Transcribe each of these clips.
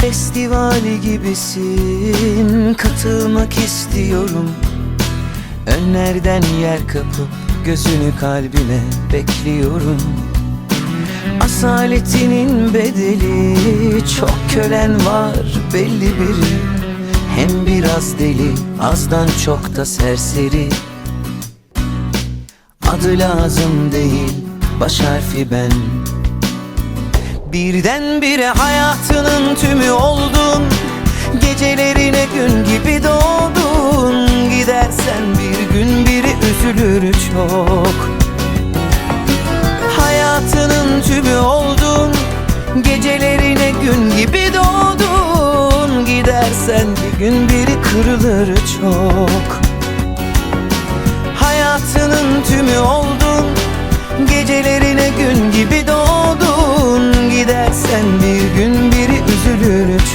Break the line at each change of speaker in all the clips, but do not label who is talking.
Festivali gibisin Katılmak istiyorum. Önlerden yer kapıp Gözünü kalbime bekliyorum. Asaletinin bedeli Çok kölen var belli biri Hem biraz deli Azdan çok da serseri. Adı lazım değil Baş harfi ben Birdenbire hayatının tümü oldun. Gecelerine gün gibi doğdun. Gidersen bir gün biri üzülür çok. Hayatının tümü oldun. Gecelerine gün gibi doğdun. Gidersen bir gün biri kırılır çok. Hayatının tümü oldun. Gecelerine gün gibi doğdun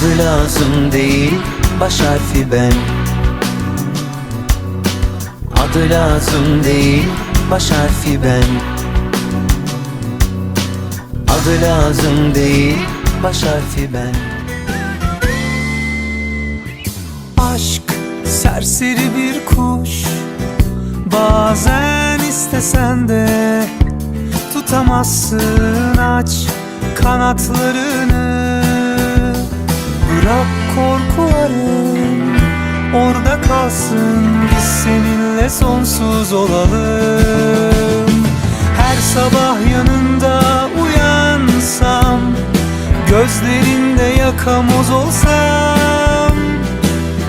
Adı lazım değil baş harfi ben. Adı lazım değil baş harfi ben. Adı lazım değil baş harfi ben.
Aşk serseri bir kuş Bazen istesen de Tutamazsın aç kanatlarını Bırak korkuların orada kalsın. Biz seninle sonsuz olalım. Her sabah yanında uyansam Gözlerinde yakamoz olsam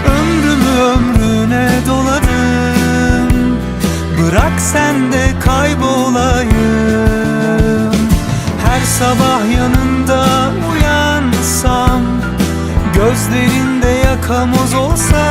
Ömrümü ömrüne doladım Bırak sen de kaybolayım. Her sabah yanında Gözlerinde yakamoz olsam